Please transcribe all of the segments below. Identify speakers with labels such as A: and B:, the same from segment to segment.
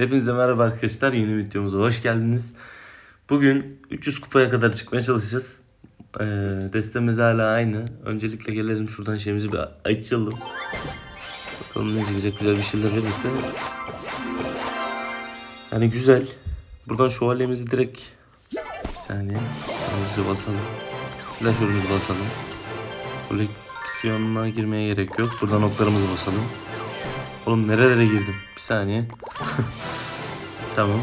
A: Hepinize merhaba arkadaşlar. Yeni videomuza hoş geldiniz. Bugün 300 kupaya kadar çıkmaya çalışacağız. Ee, destemiz hala aynı. Öncelikle gelelim şuradan şeyimizi bir açalım. Bakalım ne çıkacak güzel bir şeyler verirse. Yani güzel. Buradan şövalyemizi direkt bir saniye. Hızlıca basalım. Silahörümüzü basalım. Koleksiyonuna girmeye gerek yok. Buradan oklarımızı basalım. Oğlum nerelere girdim? Bir saniye. Tamam.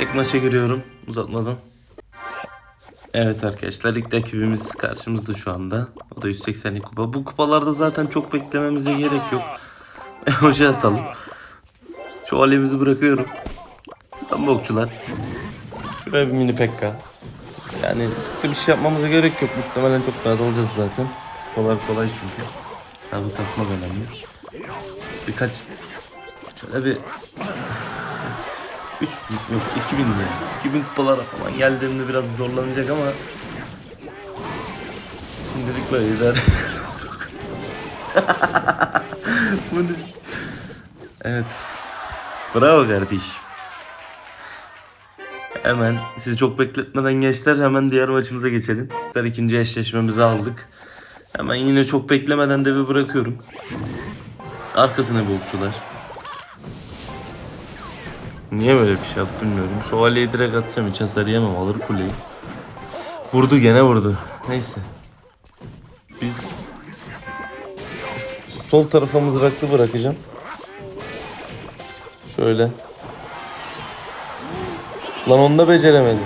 A: Ek maça giriyorum uzatmadan. Evet arkadaşlar ilk rakibimiz karşımızda şu anda. O da 180 kupa. Bu kupalarda zaten çok beklememize gerek yok. Hoca atalım. Şu alemizi bırakıyorum. Tam bokçular. Şuraya bir mini pekka. Yani çok da bir şey yapmamıza gerek yok. Muhtemelen çok rahat alacağız zaten. Kolay kolay çünkü. Sabit tasmak önemli. Birkaç şöyle bir 3 yok 2000 mi? 2000 kupalara falan geldiğimde biraz zorlanacak ama şimdilik böyle ne- evet. Bravo kardeş. Hemen sizi çok bekletmeden gençler hemen diğer maçımıza geçelim. İkinci eşleşmemizi aldık. Hemen yine çok beklemeden devi bırakıyorum. Arkasına okçular. Niye böyle bir şey yaptım bilmiyorum. Şövalyeyi direkt atacağım hiç hasar yemem alır kuleyi. Vurdu gene vurdu. Neyse. Biz sol tarafa mızraklı bırakacağım. Şöyle. Lan onu da beceremedim.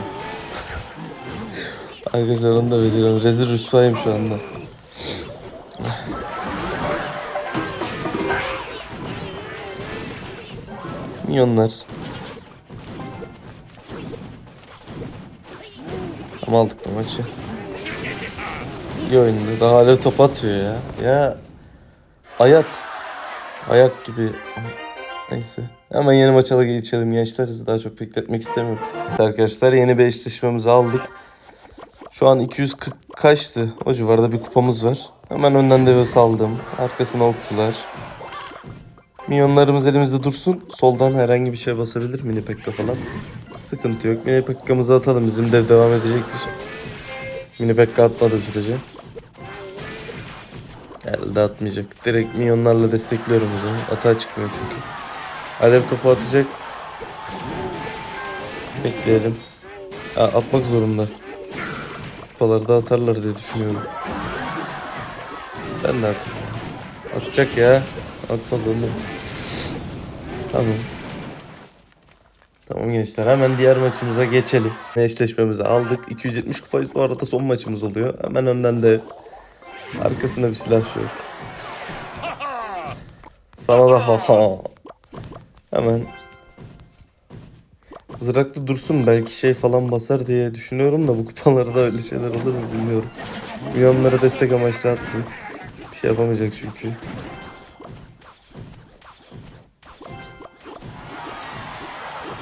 A: Arkadaşlar onu da beceremedim. Rezil rüsvayım şu anda. Milyonlar. Ama aldık bu maçı. İyi oynadı. Daha hala top atıyor ya. Ya Ayat. Ayak gibi. Neyse. Hemen yeni maça geçelim gençler. Sizi daha çok bekletmek istemiyorum. Arkadaşlar yeni bir aldık. Şu an 240 kaçtı? O civarda bir kupamız var. Hemen önden deve saldım. Arkasına okçular. Minyonlarımız elimizde dursun. Soldan herhangi bir şey basabilir. Mini pekka falan. Sıkıntı yok. Mini pekkamızı atalım. Bizim dev devam edecektir. Mini pekka atmadığı sürece. Herhalde atmayacak. Direkt minyonlarla destekliyorum o zaman. Atağa çıkmıyor çünkü. Alev topu atacak. Bekleyelim. Aa, atmak zorunda. Kupalarda atarlar diye düşünüyorum. Ben de atayım. Atacak ya. Atmadı oğlum. Tamam. Tamam gençler hemen diğer maçımıza geçelim. Eşleşmemizi aldık. 270 kupayız. Bu arada son maçımız oluyor. Hemen önden de arkasına bir silah. Sana da ha ha. Hemen Mızraklı dursun belki şey falan basar diye düşünüyorum da bu kupalarda öyle şeyler olur mu bilmiyorum. Milyonlara destek amaçlı attım. Bir şey yapamayacak çünkü.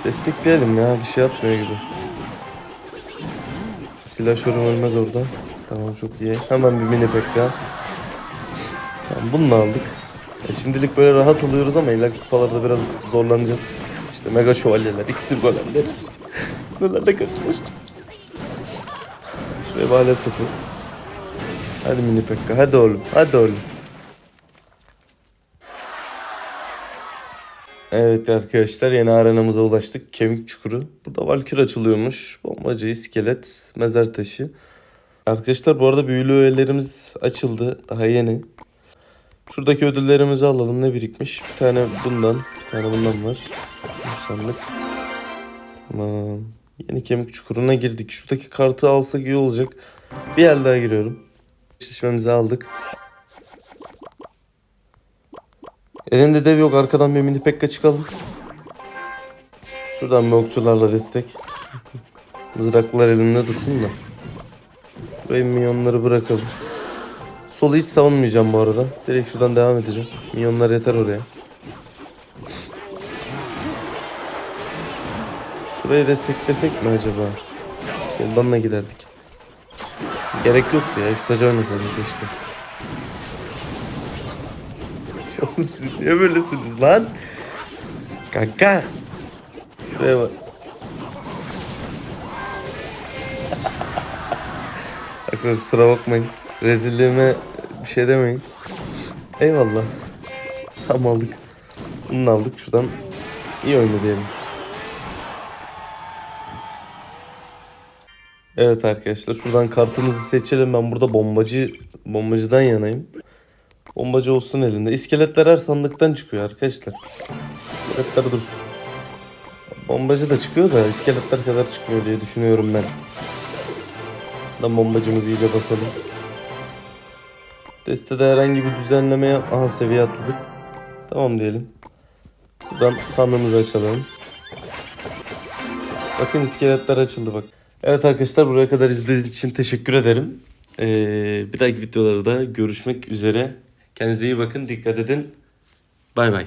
A: Destekleyelim ya bir şey yapmıyor gibi. Silahşörüm ölmez orada. Tamam çok iyi. Hemen bir mini pekka. Tamam bunu aldık. E şimdilik böyle rahat alıyoruz ama ileriki kupalarda biraz zorlanacağız. İşte mega şövalyeler, iksir golemler. Nelerle karşılaşacağız. Şuraya bir topu. Hadi mini pekka hadi oğlum hadi oğlum. Evet arkadaşlar yeni arenamıza ulaştık. Kemik çukuru. Burada valkür açılıyormuş. Bombacı, iskelet, mezar taşı. Arkadaşlar bu arada büyülü öğelerimiz açıldı. Daha yeni. Şuradaki ödüllerimizi alalım. Ne birikmiş? Bir tane bundan. Bir tane bundan var. Sandık. Tamam. Yeni kemik çukuruna girdik. Şuradaki kartı alsak iyi olacak. Bir el daha giriyorum. Şişmemizi aldık. Elinde dev yok. Arkadan bir mini pekka çıkalım. Şuradan bir okçularla destek. Mızraklar elimde dursun da. Buraya minyonları bırakalım. Solu hiç savunmayacağım bu arada. Direkt şuradan devam edeceğim. Minyonlar yeter oraya. Şurayı desteklesek mi acaba? Soldan da giderdik. Gerek yoktu ya. Şu tacı oynasaydım keşke. Oğlum siz niye böylesiniz lan? Kanka. Şuraya bak. Arkadaşlar kusura bakmayın. Rezilliğime bir şey demeyin. Eyvallah. Tam aldık. Bunu aldık şuradan. İyi oyunu diyelim. Evet arkadaşlar şuradan kartımızı seçelim. Ben burada bombacı bombacıdan yanayım. Bombacı olsun elinde. İskeletler her sandıktan çıkıyor arkadaşlar. İskeletler dursun. Bombacı da çıkıyor da iskeletler kadar çıkmıyor diye düşünüyorum ben. Da bombacımızı iyice basalım. Destede herhangi bir düzenleme yap. Aha seviye atladık. Tamam diyelim. Buradan sandığımızı açalım. Bakın iskeletler açıldı bak. Evet arkadaşlar buraya kadar izlediğiniz için teşekkür ederim. Ee, bir dahaki videolarda görüşmek üzere. Kendinize iyi bakın. Dikkat edin. Bay bay.